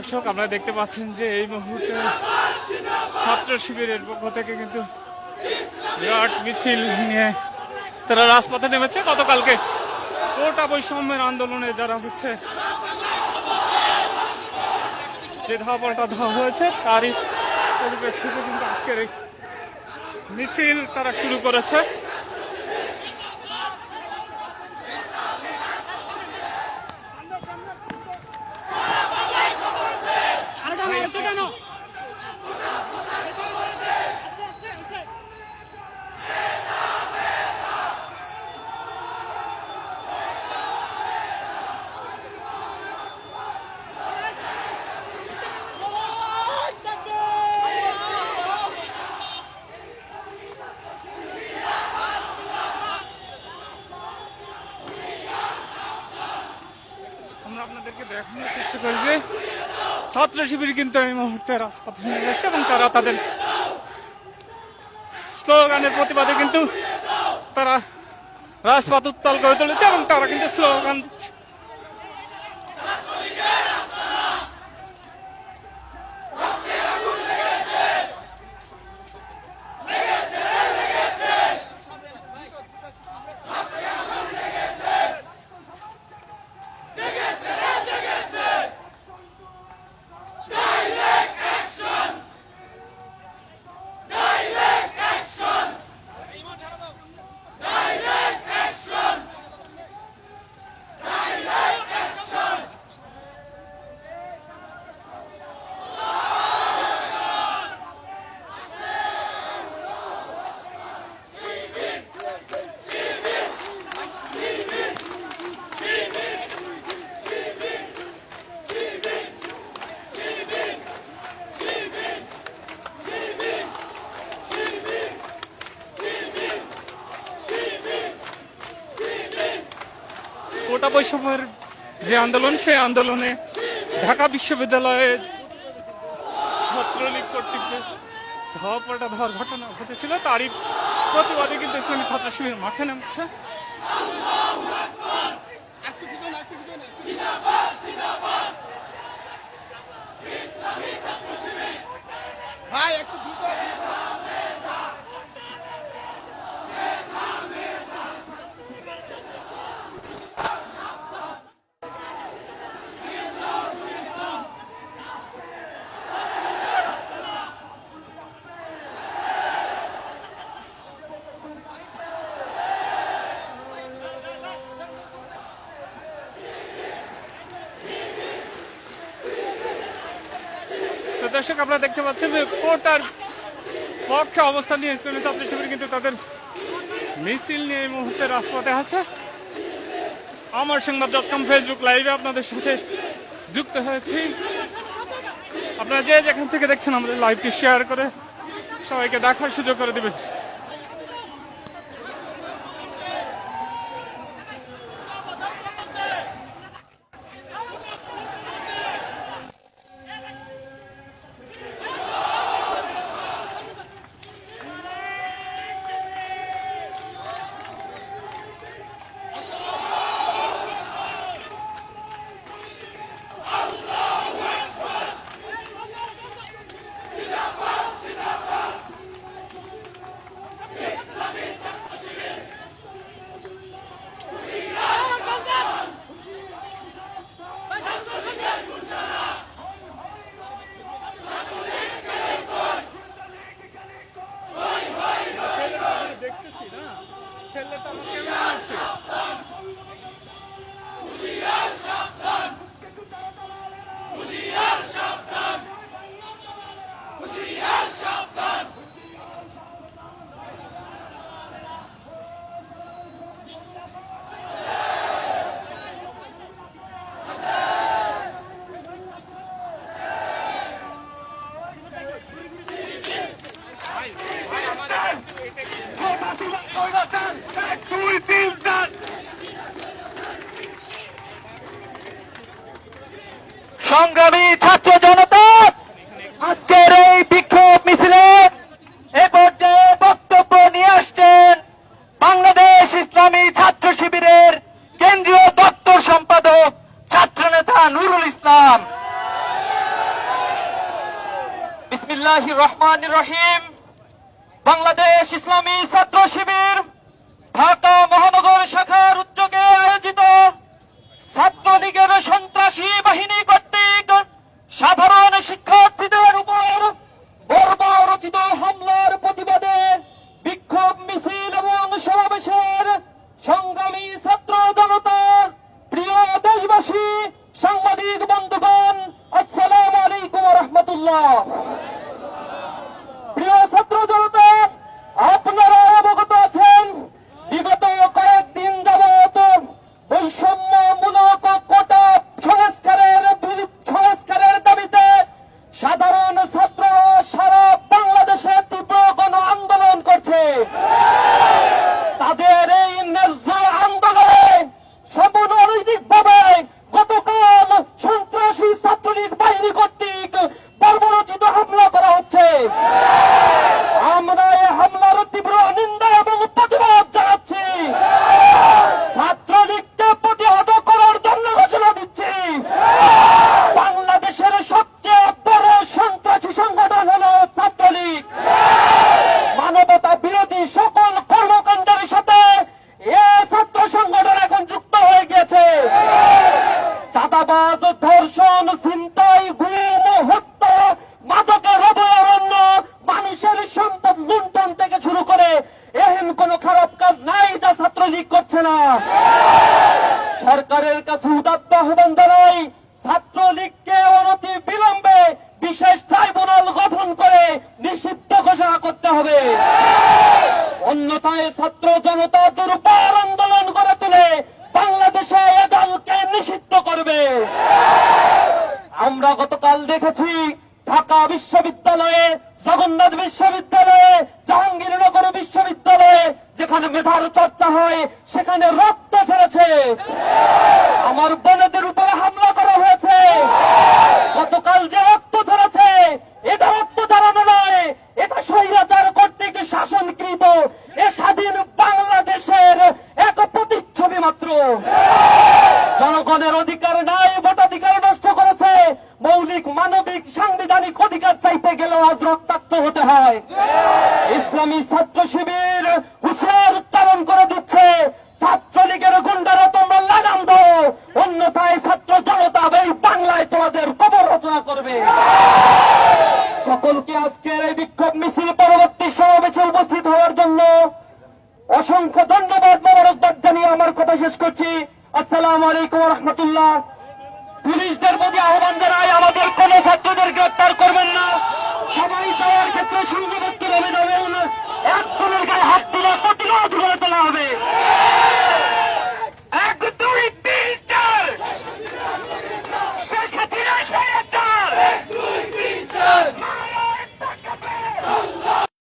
দর্শক, আপনারা দেখতে পাচ্ছেন যে এই মুহূর্তে ছাত্র শিবিরের পক্ষ থেকে কিন্তু বিরাট মিছিল নিয়ে তারা রাজপথে নেমেছে। গতকালকে কোটা বৈষম্যের আন্দোলনে যারা হচ্ছে যে ধাওয়াপাল্টা ধাওয়া হয়েছে, তারই পরিপ্রেক্ষিতে কিন্তু আজকের এই মিছিল তারা শুরু করেছে। আমরা আপনাদেরকে দেখানোর চেষ্টা করি যে ছাত্র শিবির কিন্তু এই মুহূর্তে রাজপথে নিয়ে গেছে এবং তারা তাদের স্লোগানের প্রতিবাদে কিন্তু তারা রাজপথ উত্তাল করে তুলেছে এবং তারা কিন্তু স্লোগান দিচ্ছে। বৈষম্যের যে আন্দোলন, সেই আন্দোলনে ঢাকা বিশ্ববিদ্যালয়ে ছাত্রলীগ কর্তৃক যে ধাওয়াপাল্টা ধাওয়ার ঘটনা ঘটেছিল, তারই প্রতিবাদে কিন্তু ইসলামী ছাত্র শিবির মাঠে নামছে। ভাই, একটু দর্শক, আপনারা দেখতে পাচ্ছেন যে কোটার পক্ষে অবস্থান নিয়ে ইসলামী ছাত্র শিবির কিন্তু তাদের মিছিল নিয়ে এই মুহূর্তে রাজপথে আছে। আমার সংবাদ ডট কম ফেসবুক লাইভে আপনাদের সাথে যুক্ত হয়েছি। আপনারা যে যেখান থেকে দেখছেন আমাদের লাইভটি শেয়ার করে সবাইকে দেখার সুযোগ করে দেবেন। খেললে তো আমার কেমন আছে সংগ্রামী ছাত্র জনতা, আজকের এই বিক্ষোভ মিছিলে এ পর্যায়ে বক্তব্য নিয়ে আসছেন বাংলাদেশ ইসলামী ছাত্র শিবিরের কেন্দ্রীয় দপ্তর সম্পাদক ছাত্র নেতা নুরুল ইসলাম। বিসমিল্লাহ রহমান রহিম। বাংলাদেশ ইসলামী ছাত্র শিবির, ঢাকা মহানগর শাখা un আমি ঢাকা বিশ্ববিদ্যালয়ে, জগন্নাথ বিশ্ববিদ্যালয়ে, জাহাঙ্গীরনগর বিশ্ববিদ্যালয়ে, যেখানে মেধার চর্চা হয়, সেখানে রক্ত ছেড়েছে আমার বনেদের উপরে হামলা করা হয়েছে। গতকাল যে রক্ত ছেড়েছে করতে গেলেও আজ রক্তাক্ত হতে হয়। ইসলামী ছাত্র শিবির হুশিয়ার উচ্চারণ করে দিচ্ছে, ছাত্রলীগের গুন্ডারা তোমরা লাগাম দাও। অন্যথায় ছাত্র জনতা এই বাংলায় তোমাদের কবর রচনা করবে। সকলকে আজকের এই বিক্ষোভ মিছিল পরবর্তী সমাবেশে উপস্থিত হওয়ার জন্য অসংখ্য ধন্যবাদ, মোবারকবাদ জানিয়ে আমার কথা শেষ করছি। আসসালাম আলাইকুম রহমতুল্লাহ পুলিশদের প্রতি আহ্বান জানাই, আমাদের কোন ছাত্রদের গ্রেপ্তার করবেন না। সবাই দেওয়ার ক্ষেত্রে